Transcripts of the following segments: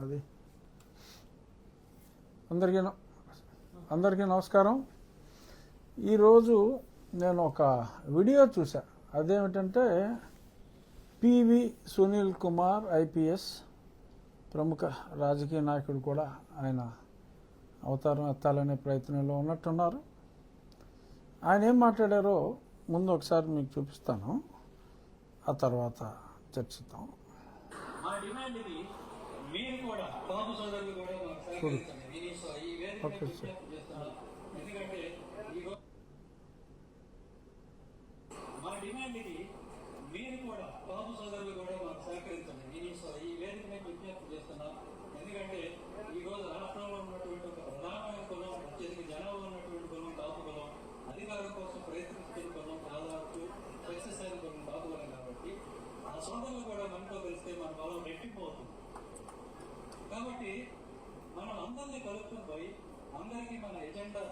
అది. అందరికీ న- అందరికీ నమస్కారం. ఈరోజు నేను ఒక వీడియో చూసా అదేమిటంటే పివి సునీల్ కుమార్ ఐపీఎస్ ప్రముఖ రాజకీయ నాయకుడు కూడా ఆయన అవతారం ఎత్తాలనే ప్రయత్నంలో ఉన్నట్టున్నారు. ఆయన ఏం మాట్లాడారో ముందు ఒకసారి మీకు చూపిస్తాను. ఆ తర్వాత చర్చిద్దాం. మీరు కూడా బాబు సోదరులు కూడా మాకు సహకరించండి. నేను ఈ సో- ఈ వేదిక ఓకే సార్. విజ్ఞప్తి చేస్తున్నాను ఎందుకంటే ఈ రో- మా డిమాండ్ ఇది మీరు కూడా బాబు సోదరులు కూడా మాకు సహకరించండి. నేను ఈ వేదిక మీద విజ్ఞప్తి చేస్తున్నాను ఎందుకంటే ఈ రోజు రాష్ట్రంలో ఉన్నటువంటి ఒక ప్రధానమైన కులం అత్యధిక జనాభా ఉన్నటువంటి కులం కాపు కులం అధికారం కోసం ప్రయత్నిస్తున్న కులం దాదాపు సక్సెస్ అయిన కులం కాపు కులం కాబట్టి ఆ సోదరులు కూడా మనతో కలిస్తే మన బలం రెట్టింపు అవుతుంది కాబట్టి మనం అందరినీ కలుపుకుని పోయి అందరికీ మన ఎజెండా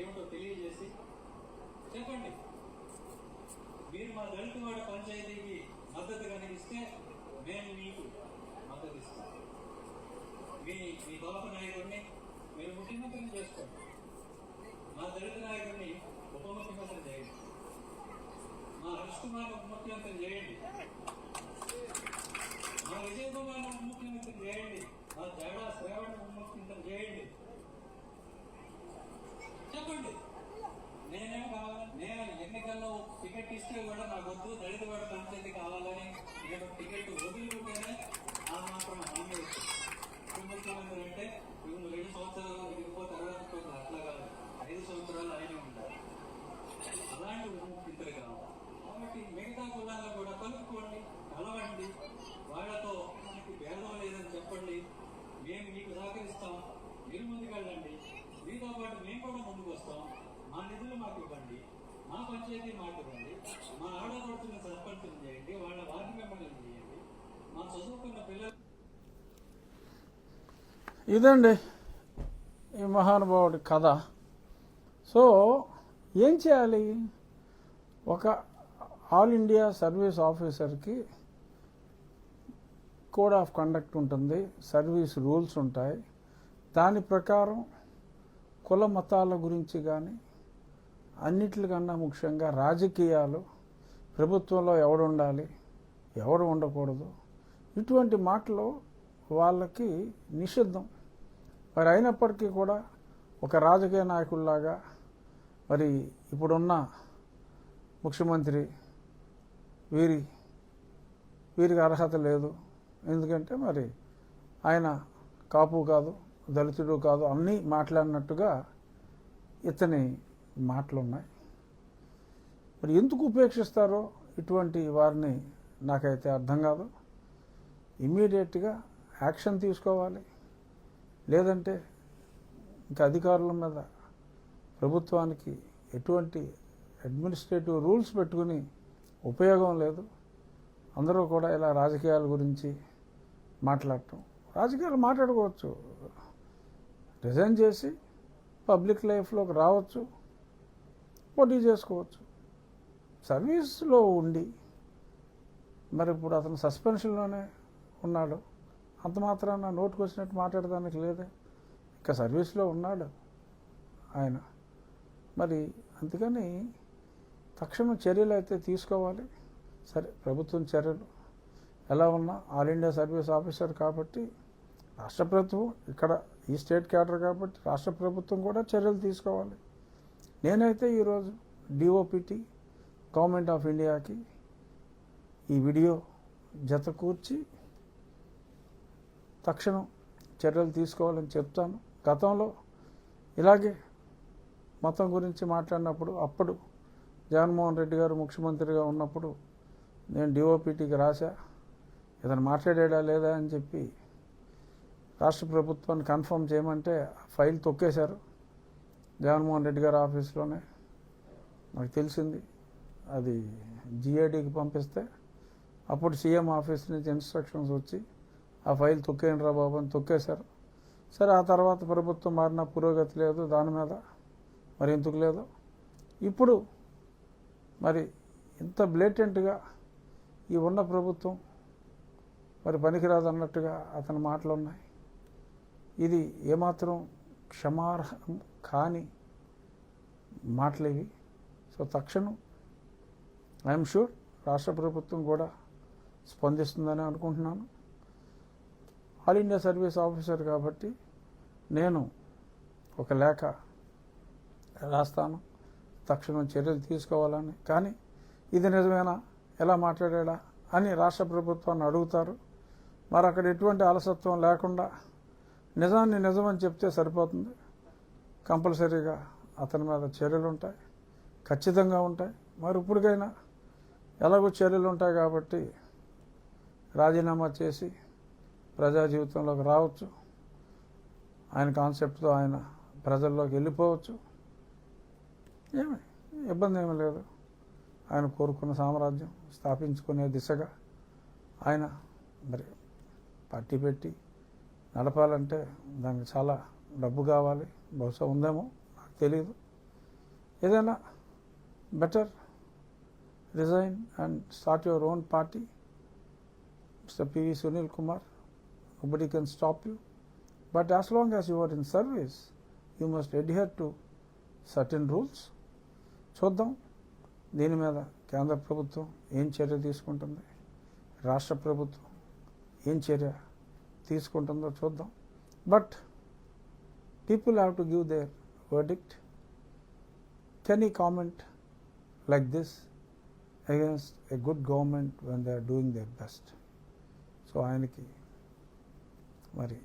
ఏమిటో తెలియజేసి చెప్పండి. మీరు మా దళిత వాడ పంచాయతీకి మద్దతు కనిపిస్తే మేము మీకు మద్దతు ఇస్తాం. మీ మీ బాబు నాయకుడిని మీరు ముఖ్యమంత్రిని చేసుకోండి. మా దళిత నాయకుడిని ఉప ముఖ్యమంత్రి చేయండి. మా హరీష్ కుమార్ ఉప ముఖ్యమంత్రి చేయండి. మా విజయ్ కుమార్ ఉప ముఖ్యమంత్రి చేయండి. ఆ తేడా శ్రావణ ఉప చేయండి. చెప్పండి. నేనేం కావాలి? నేను ఎన్నికల్లో టికెట్ ఇస్తే కూడా నాకు వద్దు దళిత వాడ పంచేది కావాలని నేను టికెట్ వదులుకుంటేనే ఆ మాత్రం హామీ వచ్చింది ముఖ్యమంత్రి అంటే నువ్వు రెండు సంవత్సరాలు దిగిపోతే తర్వాత పోతే అట్లా కాదు. ఐదు సంవత్సరాలు ఆయనే ఉంటారు అలాంటి ఉప కావాలి కాబట్టి మిగతా కులాలను కూడా కలుపుకోండి. మేము మీకు సహకరిస్తాం. మీరు ముందుకెళ్ళండి. మీతో పాటు మేము కూడా ముందుకు వస్తాం. మా నిధులు మాకు ఇవ్వండి. మా పంచాయతీ మాకు ఇవ్వండి. మా ఆడపడుతున్న సర్పంచులు చేయండి. వాళ్ళ వార్డు మెంబర్లను చేయండి. మా చదువుకున్న పిల్లలు ఇదండి ఈ మహానుభావుడి కథ. సో ఏం చేయాలి? ఒక ఆల్ ఇండియా సర్వీస్ ఆఫీసర్కి కోడ్ ఆఫ్ కండక్ట్ ఉంటుంది సర్వీస్ రూల్స్ ఉంటాయి. దాని ప్రకారం కుల మతాల గురించి కానీ అన్నిటికన్నా ముఖ్యంగా రాజకీయాలు ప్రభుత్వంలో ఎవడు ఉండాలి ఎవడు ఉండకూడదు ఇటువంటి మాటలు వాళ్ళకి నిషిద్ధం. మరి అయినప్పటికీ కూడా ఒక రాజకీయ నాయకుల్లాగా మరి ఇప్పుడున్న ముఖ్యమంత్రి వీరి వీరికి అర్హత లేదు. ఎందుకంటే మరి ఆయన కాపు కాదు దళితుడు కాదు అన్నీ మాట్లాడినట్టుగా ఇతని మాటలు ఉన్నాయి మరి ఎందుకు ఉపేక్షిస్తారో ఇటువంటి వారిని నాకైతే అర్థం కాదు. ఇమ్మీడియట్గా యాక్షన్ తీసుకోవాలి. లేదంటే ఇంకా అధికారుల మీద ప్రభుత్వానికి ఎటువంటి అడ్మినిస్ట్రేటివ్ రూల్స్ పెట్టుకుని ఉపయోగం లేదు. అందరూ కూడా ఇలా రాజకీయాల గురించి మాట్లాడటం. రాజకీయాలు మాట్లాడుకోవచ్చు. రిజైన్ చేసి పబ్లిక్ లైఫ్లోకి రావచ్చు. పోటీ చేసుకోవచ్చు. సర్వీస్లో ఉండి మరి ఇప్పుడు అతను సస్పెన్షన్లోనే ఉన్నాడు. అంత మాత్రాన నోటుకు వచ్చినట్టు మాట్లాడడానికి లేదే. ఇంకా సర్వీస్లో ఉన్నాడు ఆయన. మరి అందుకని తక్షణం చర్యలు అయితే తీసుకోవాలి. సరే ప్రభుత్వం చర్యలు. ఎలా ఉన్నా ఆల్ ఇండియా సర్వీస్ ఆఫీసర్ కాబట్టి రాష్ట్ర ప్రభుత్వం ఇక్కడ ఈ స్టేట్ క్యాడర్ కాబట్టి రాష్ట్ర ప్రభుత్వం కూడా చర్యలు తీసుకోవాలి. నేనైతే ఈరోజు డిఓపిటి గవర్నమెంట్ ఆఫ్ ఇండియాకి ఈ వీడియో జత కూర్చి తక్షణం చర్యలు తీసుకోవాలని చెప్తాను. గతంలో ఇలాగే మతం గురించి మాట్లాడినప్పుడు అప్పుడు జగన్మోహన్ రెడ్డి గారు ముఖ్యమంత్రిగా ఉన్నప్పుడు నేను డిఓపిటీకి రాశా. ఇతను మాట్లాడా లేదా అని చెప్పి రాష్ట్ర ప్రభుత్వాన్ని కన్ఫర్మ్ చేయమంటే ఆ ఫైల్ తొక్కేశారు. జగన్మోహన్ రెడ్డి గారి ఆఫీస్లోనే. నాకు తెలిసింది. అది జిఐడికి పంపిస్తే అప్పుడు సీఎం ఆఫీస్ నుంచి ఇన్స్ట్రక్షన్స్ వచ్చి ఆ ఫైల్ తొక్కేయండి రా బాబు అని తొక్కేశారు. సరే ఆ తర్వాత ప్రభుత్వం మారిన పురోగతి లేదు. దాని మీద మరి ఎందుకు లేదు? ఇప్పుడు మరి ఇంత బ్లేటెంట్గా ఈ ఉన్న ప్రభుత్వం మరి పనికిరాదు అన్నట్టుగా అతని మాటలు ఉన్నాయి ఇది ఏమాత్రం క్షమార్హం కాని మాటలేవి. సో తక్షణం ఐఎమ్ షూర్ రాష్ట్ర ప్రభుత్వం కూడా స్పందిస్తుందని అనుకుంటున్నాను. ఆల్ ఇండియా సర్వీస్ ఆఫీసర్ కాబట్టి నేను ఒక లేఖ రాస్తాను. తక్షణం చర్యలు తీసుకోవాలని. కానీ ఇది నిజమేనా? ఎలా మాట్లాడా అని రాష్ట్ర ప్రభుత్వాన్ని అడుగుతారు. మరి అక్కడ ఎటువంటి అలసత్వం లేకుండా నిజాన్ని నిజమని చెప్తే సరిపోతుంది. కంపల్సరీగా అతని మీద చర్యలు ఉంటాయి. ఖచ్చితంగా ఉంటాయి. మరి ఇప్పటికైనా ఎలాగో చర్యలు ఉంటాయి కాబట్టి రాజీనామా చేసి ప్రజా జీవితంలోకి రావచ్చు. ఆయన కాన్సెప్ట్తో ఆయన ప్రజల్లోకి వెళ్ళిపోవచ్చు. ఏమి? ఇబ్బంది ఏమీ లేదు. ఆయన కోరుకున్న సామ్రాజ్యం స్థాపించుకునే దిశగా ఆయన మరి పార్టీ పెట్టి నడపాలంటే దానికి చాలా డబ్బు కావాలి. బహుశా ఉందేమో నాకు తెలియదు ఏదైనా better resign and start your own party. Mister PV Sunil Kumar nobody can stop you. But as long as you are in service you must adhere to certain rules. చూద్దాం దీని మీద కేంద్ర ప్రభుత్వం ఏం చర్య తీసుకుంటుంది? రాష్ట్ర ప్రభుత్వం ఏం చర్య తీసుకుంటుందో చూద్దాం. But people have to give their verdict can ఈ comment like this against a good government when they are doing their best so ఆయనకి మరి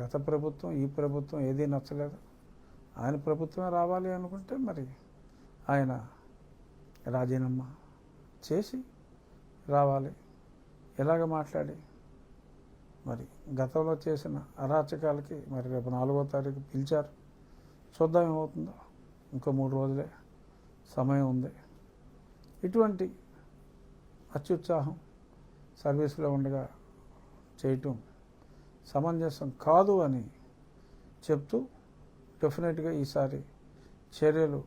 గత ప్రభుత్వం ఈ ప్రభుత్వం ఏదీ నచ్చలేదు. ఆయన ప్రభుత్వమే రావాలి అనుకుంటే మరి ఆయన రాజీనామా చేసి రావాలి. ఎలాగ మాట్లాడి? మరి గతంలో చేసిన అరాచకాలకి మరి రేపు నాలుగో తారీఖు పిలిచారు. చూద్దాం ఏమవుతుందో. ఇంకో మూడు రోజులే. సమయం ఉంది. ఇటువంటి అత్యుత్సాహం సర్వీస్లో ఉండగా చేయటం సమంజసం కాదు అని చెప్తూ డెఫినెట్గా ఈసారి చర్యలు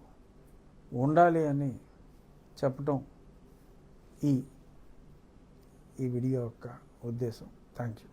ఉండాలి అని చెప్పటం ఈ ఈ వీడియో యొక్క ఉద్దేశం. Thank you